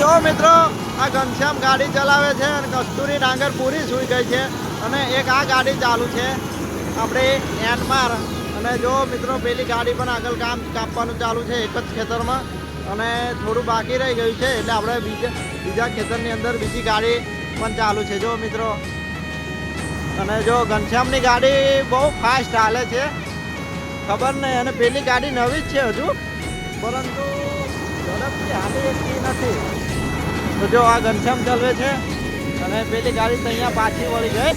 જો મિત્રો, આ ઘનશ્યામ ગાડી ચલાવે છે અને કસ્તુરી ડાંગર પૂરી સુઈ ગઈ છે અને એક આ ગાડી ચાલુ છે આપણે એનમાર. અને જો મિત્રો, પેલી ગાડી પણ આગળ કામ કાપવાનું ચાલુ છે એક જ ખેતરમાં અને થોડું બાકી રહી ગયું છે એટલે આપણે બીજા બીજા ખેતરની અંદર બીજી ગાડી પણ ચાલુ છે. જો મિત્રો, અને જો ઘનશ્યામની ગાડી બહુ ફાસ્ટ હાલે છે. ખબર નહીં, અને પેલી ગાડી નવી જ છે હજુ. પરંતુ ઝડપથી હાલી નથી. તો જો આ ઘનશ્યામ ચાલવે છે અને પેલી ગાડી તો અહીંયા પાછી વળી ગઈ.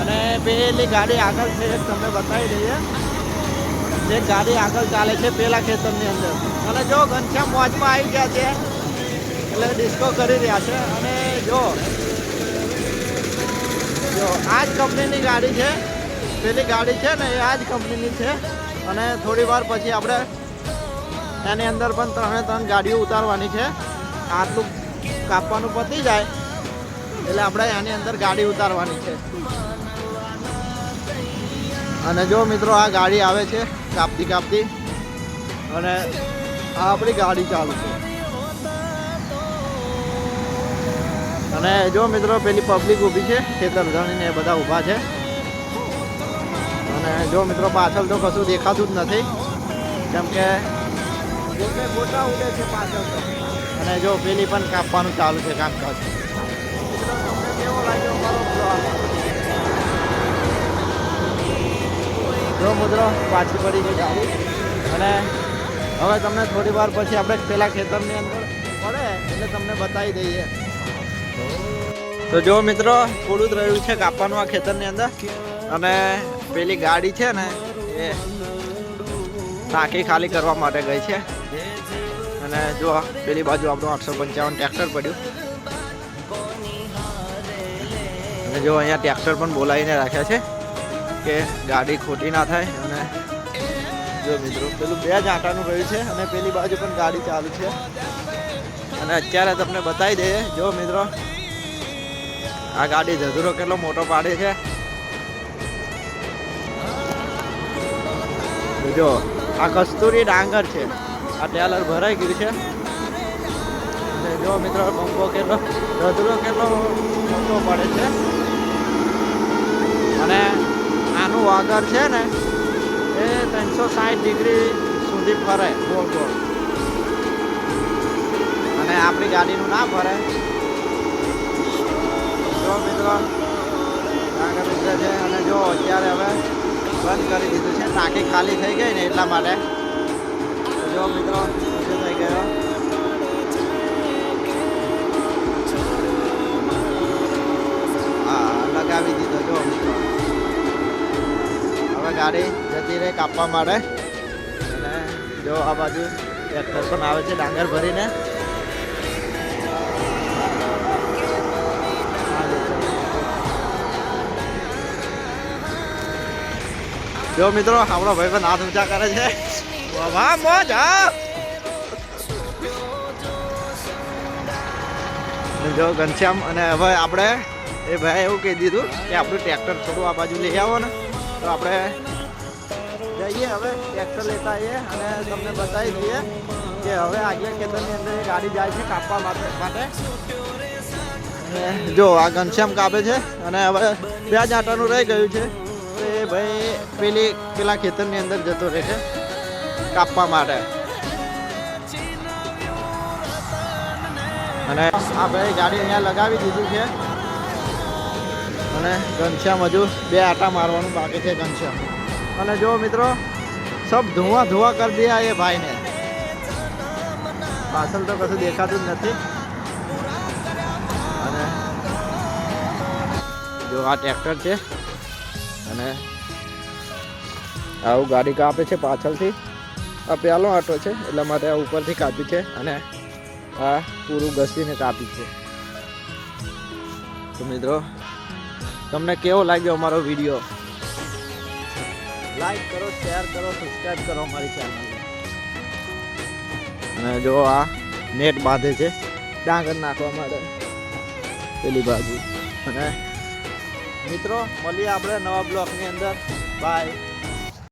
અને પેલી ગાડી આગળ છે તમને બતાવી દઈએ. જે ગાડી આગળ ચાલે છે પેલા ખેતરની અંદર. અને જો ઘનશ્યામ મોજમાં આવી ગયા છે, એટલે ડિસ્કો કરી રહ્યા છે. અને જો જો, આ જ કંપનીની ગાડી છે. પેલી ગાડી છે ને એ આ જ કંપનીની છે. અને થોડી વાર પછી આપણે એની અંદર પણ ત્રણે ત્રણ ગાડીઓ ઉતારવાની છે. આટલું કાપવાનું પતી જાય એટલે આપણે એની અંદર ગાડી ઉતારવાની છે. અને જો મિત્રો આ ગાડી આવે છે કાપતી કાપતી અને આ આપણી ગાડી ચાલુ છે. અને જો મિત્રો પેલી પબ્લિક ઊભી છે, ખેતર ધણીને એ બધા ઊભા છે. અને જો મિત્રો પાછળ તો કશું દેખાતું જ નથી, કેમ કે ગોટે ગોટા ઉડે છે પાછળ તો. અને જો પેલી પણ કાપવાનું ચાલુ છે કામકાજ. તમને કેવો લાગ્યો મારો જો મુદ્રો પાછી પડી ગઈ. ચાલુ અને હવે તમને થોડી વાર પછી આપણે પેલા ખેતરની અંદર પડે એટલે તમને બતાવી દઈએ. તો જો મિત્રો થોડું જ રહ્યું છે કાપવાનું આ ખેતરની અંદર. અને પેલી ગાડી છે ને એ ટાંકી ખાલી કરવા માટે ગઈ છે. અને જો પેલી બાજુ આપણું આઠસો પંચાવન ટ્રેક્ટર પડ્યું. અને જો અહીંયા ટ્રેક્ટર પણ બોલાવીને રાખ્યા છે કે ગાડી ખોટી ના થાય અને જો મિત્રો, પેલું બે જ આટાનું રહ્યું છે અને પેલી બાજુ પણ ગાડી ચાલુ છે. અને અત્યારે તમને બતાવી દઈએ, જો મિત્રો, આ ગાડી ધધુરો કેટલો મોટો પાડે છે. જો, આ કસ્તુરી ડાંગર છે. આ ટેલર ભરાઈ ગયું છે. જો મિત્રો પંપો કેટલો રધરો કેટલો મોટો પડે છે. અને આનું વાગર છે ને, એ ત્રણસો સાઠ ડિગ્રી સુધી ફરે, ગોળ ગોળ. અને આપણી ગાડીનું ના ફરે. જો મિત્રો, આગળ છે અને જો અત્યારે હવે બંધ કરી દીધું છે, ટાંકી ખાલી થઈ ગઈ ને એટલા માટે. જો મિત્રો. થઈ ગયો. હા, લગાવી દીધો, જો હવે ગાડી જતી રહે કાપવા માટે. અને જો, આ બાજુ ટ્રેક્ટર પણ આવે છે, ડાંગર ભરીને. જો, મિત્રો, આપણો ભાઈ પણ હાથ ઊંચા કરે છે. વાહ, મોજ જો ઘનશ્યામ અને હવે આપણે, એ ભાઈ એવું કહી દીધું કે આપણું ટ્રેક્ટર થોડું આ બાજુ લઈ આવો ને. તો આપણે જઈએ હવે, ટ્રેક્ટર લેતા આવીએ અને તમને બતાવી દઈએ કે હવે આગલા ખેતરની અંદર ગાડી જાય છે કાપવા માટે જો, આ ઘનશ્યામ કાપે છે અને હવે બે જ આટાનું રહી ગયું છે. એ ભાઈ પેલી, પેલા ખેતરની અંદર જતો રહે છે. કાપવા માટે. અને આ ભાઈ ગાડી અહીંયા લગાવી દીધું છે. અને ઘનશ્યામ હજુ બે આટા મારવાનું બાકી છે ઘનશ્યામ. અને જો મિત્રો, સબ ધુઆ ધુઆ કરી દિયા એ ભાઈને. પાછળ તો કશું દેખાતું જ નથી. અને જો આ ટ્રેક્ટર છે. અને આવું ગાડી કાપે છે પાછળથી. આ પહેલો આટો છે, એટલા માટે આ ઉપરથી કાપી છે અને આ પૂરું ઘસીને કાપી છે. તો મિત્રો, તમને કેવો લાગ્યો અમારો વીડિયો? લાઈક કરો શેર કરો સબસ્ક્રાઈબ કરો અમારી ચેનલ અને જો આ નેટ બાંધે છે, ડાંગર નાખવા માટે પેલી બાજુ. અને મિત્રો, મળીએ આપણે નવા બ્લોકની અંદર. બાય